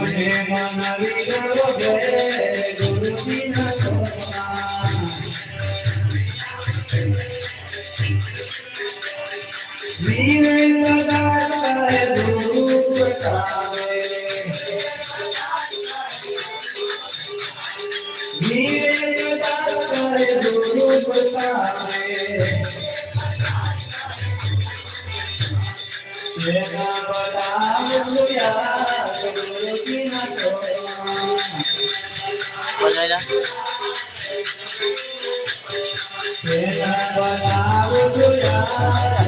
મને મન વિચારો રે Wala na. બનાવ જોયા